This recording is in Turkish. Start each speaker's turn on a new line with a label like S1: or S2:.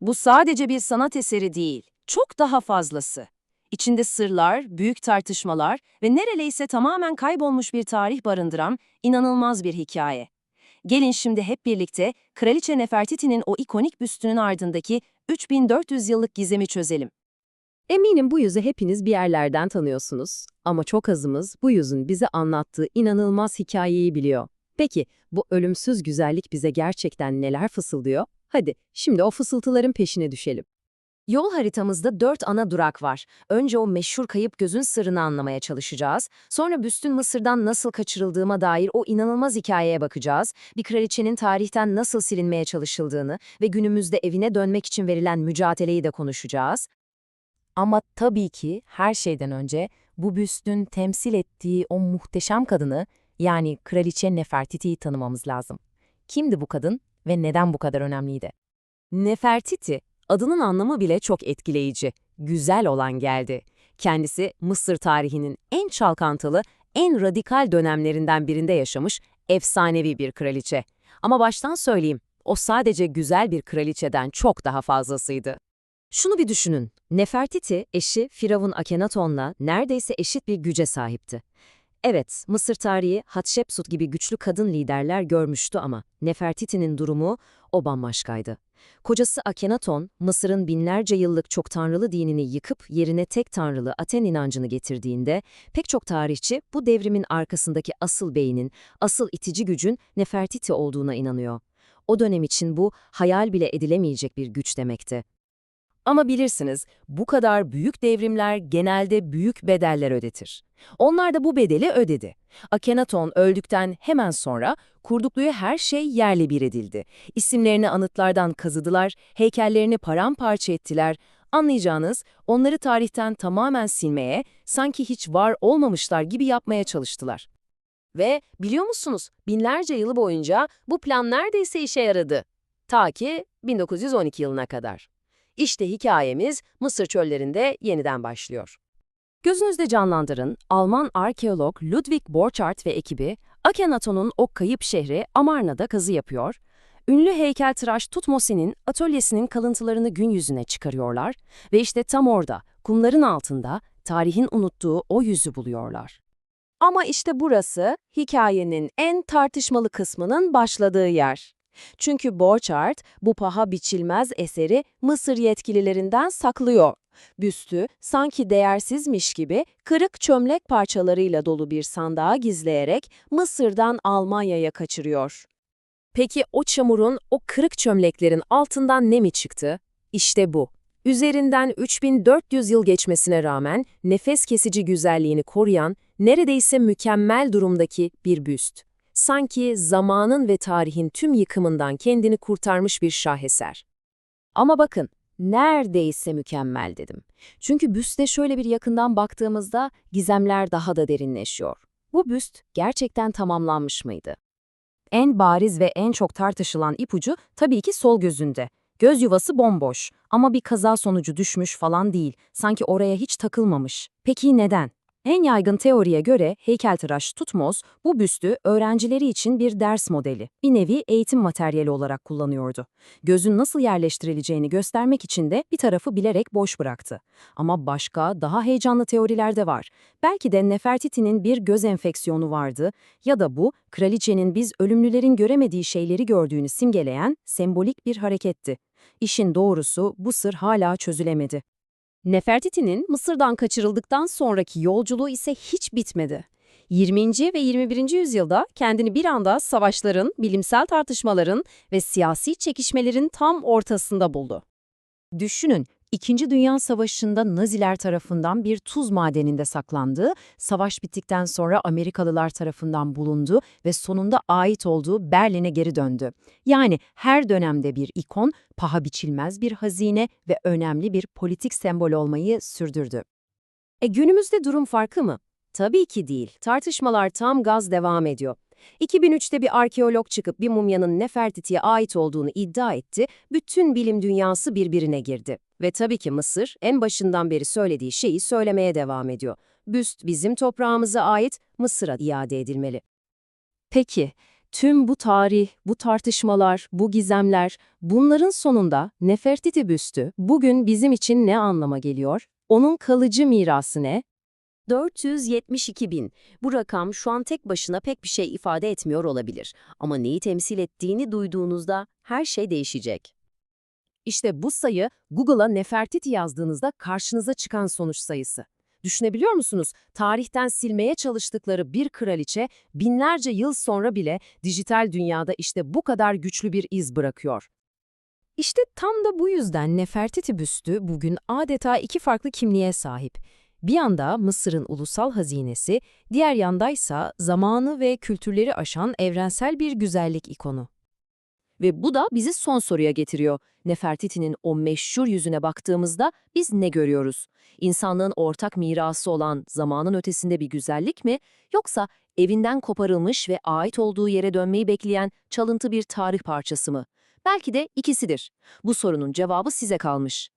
S1: Bu sadece bir sanat eseri değil, çok daha fazlası. İçinde sırlar, büyük tartışmalar ve neredeyse tamamen kaybolmuş bir tarih barındıran inanılmaz bir hikaye. Gelin şimdi hep birlikte Kraliçe Nefertiti'nin o ikonik büstünün ardındaki 3400 yıllık gizemi çözelim.
S2: Eminim bu yüzü hepiniz bir yerlerden tanıyorsunuz ama çok azımız bu yüzün bize anlattığı inanılmaz hikayeyi biliyor. Peki bu ölümsüz güzellik bize gerçekten neler fısıldıyor? Hadi şimdi o fısıltıların peşine düşelim.
S1: Yol haritamızda dört ana durak var. Önce o meşhur kayıp gözün sırrını anlamaya çalışacağız. Sonra büstün Mısır'dan nasıl kaçırıldığıma dair o inanılmaz hikayeye bakacağız. Bir kraliçenin tarihten nasıl silinmeye çalışıldığını ve günümüzde evine dönmek için verilen mücadeleyi de konuşacağız. Ama tabii ki her şeyden önce bu büstün temsil ettiği o muhteşem kadını yani Kraliçe Nefertiti'yi tanımamız lazım. Kimdi bu kadın ve neden bu kadar önemliydi? Nefertiti, adının anlamı bile çok etkileyici, güzel olan geldi. Kendisi Mısır tarihinin en çalkantılı, en radikal dönemlerinden birinde yaşamış efsanevi bir kraliçe. Ama baştan söyleyeyim, o sadece güzel bir kraliçeden çok daha fazlasıydı. Şunu bir düşünün, Nefertiti eşi Firavun Akhenaton'la neredeyse eşit bir güce sahipti. Evet, Mısır tarihi Hatshepsut gibi güçlü kadın liderler görmüştü ama Nefertiti'nin durumu o bambaşkaydı. Kocası Akhenaton, Mısır'ın binlerce yıllık çok tanrılı dinini yıkıp yerine tek tanrılı Aten inancını getirdiğinde, pek çok tarihçi bu devrimin arkasındaki asıl beynin, asıl itici gücün Nefertiti olduğuna inanıyor. O dönem için bu hayal bile edilemeyecek bir güç demekti. Ama bilirsiniz, bu kadar büyük devrimler genelde büyük bedeller ödetir. Onlar da bu bedeli ödedi. Akhenaton öldükten hemen sonra kurdukluğu her şey yerle bir edildi. İsimlerini anıtlardan kazıdılar, heykellerini paramparça ettiler. Anlayacağınız, onları tarihten tamamen silmeye, sanki hiç var olmamışlar gibi yapmaya çalıştılar. Ve biliyor musunuz, binlerce yılı boyunca bu plan neredeyse işe yaradı. Ta ki 1912 yılına kadar. İşte hikayemiz Mısır çöllerinde yeniden başlıyor. Gözünüzde canlandırın, Alman arkeolog Ludwig Borchardt ve ekibi Akhenaton'un o kayıp şehri Amarna'da kazı yapıyor, ünlü heykeltıraş Tutmosen'in atölyesinin kalıntılarını gün yüzüne çıkarıyorlar ve işte tam orada, kumların altında tarihin unuttuğu o yüzü buluyorlar. Ama işte burası hikayenin en tartışmalı kısmının başladığı yer. Çünkü Borchardt bu paha biçilmez eseri Mısır yetkililerinden saklıyor. Büstü sanki değersizmiş gibi kırık çömlek parçalarıyla dolu bir sandığa gizleyerek Mısır'dan Almanya'ya kaçırıyor. Peki o çamurun, o kırık çömleklerin altından ne mi çıktı? İşte bu. Üzerinden 3400 yıl geçmesine rağmen nefes kesici güzelliğini koruyan, neredeyse mükemmel durumdaki bir büst. Sanki zamanın ve tarihin tüm yıkımından kendini kurtarmış bir şaheser. Ama bakın, neredeyse mükemmel dedim. Çünkü büste şöyle bir yakından baktığımızda gizemler daha da derinleşiyor. Bu büst gerçekten tamamlanmış mıydı? En bariz ve en çok tartışılan ipucu tabii ki sol gözünde. Göz yuvası bomboş ama bir kaza sonucu düşmüş falan değil. Sanki oraya hiç takılmamış. Peki neden? En yaygın teoriye göre heykeltıraş Tutmos bu büstü öğrencileri için bir ders modeli, bir nevi eğitim materyali olarak kullanıyordu. Gözün nasıl yerleştirileceğini göstermek için de bir tarafı bilerek boş bıraktı. Ama başka, daha heyecanlı teoriler de var. Belki de Nefertiti'nin bir göz enfeksiyonu vardı ya da bu, kraliçenin biz ölümlülerin göremediği şeyleri gördüğünü simgeleyen sembolik bir hareketti. İşin doğrusu bu sır hala çözülemedi. Nefertiti'nin Mısır'dan kaçırıldıktan sonraki yolculuğu ise hiç bitmedi. 20. ve 21. yüzyılda kendini bir anda savaşların, bilimsel tartışmaların ve siyasi çekişmelerin tam ortasında buldu. Düşünün, İkinci Dünya Savaşı'nda Naziler tarafından bir tuz madeninde saklandı, savaş bittikten sonra Amerikalılar tarafından bulundu ve sonunda ait olduğu Berlin'e geri döndü. Yani her dönemde bir ikon, paha biçilmez bir hazine ve önemli bir politik sembol olmayı sürdürdü. E günümüzde durum farkı mı? Tabii ki değil. Tartışmalar tam gaz devam ediyor. 2003'te bir arkeolog çıkıp bir mumyanın Nefertiti'ye ait olduğunu iddia etti, bütün bilim dünyası birbirine girdi. Ve tabii ki Mısır en başından beri söylediği şeyi söylemeye devam ediyor. Büst bizim toprağımıza ait, Mısır'a iade edilmeli. Peki,
S2: Tüm bu tarih, bu tartışmalar, bu gizemler, bunların sonunda Nefertiti büstü bugün bizim için ne anlama geliyor? Onun kalıcı mirası ne?
S3: 472 bin. Bu rakam şu an tek başına pek bir şey ifade etmiyor olabilir. Ama neyi temsil ettiğini duyduğunuzda her şey değişecek.
S2: İşte bu sayı Google'a Nefertiti yazdığınızda karşınıza çıkan sonuç sayısı. Düşünebiliyor musunuz? Tarihten silmeye çalıştıkları bir kraliçe binlerce yıl sonra bile dijital dünyada işte bu kadar güçlü bir iz bırakıyor. İşte tam da bu yüzden Nefertiti büstü bugün adeta iki farklı kimliğe sahip. Bir yanda Mısır'ın ulusal hazinesi, diğer yandaysa zamanı ve kültürleri aşan evrensel bir güzellik ikonu. Ve bu da bizi son soruya getiriyor. Nefertiti'nin o meşhur yüzüne baktığımızda biz ne görüyoruz? İnsanlığın ortak mirası olan zamanın ötesinde bir güzellik mi? Yoksa evinden koparılmış ve ait olduğu yere dönmeyi bekleyen çalıntı bir tarih parçası mı? Belki de ikisidir. Bu sorunun cevabı size kalmış.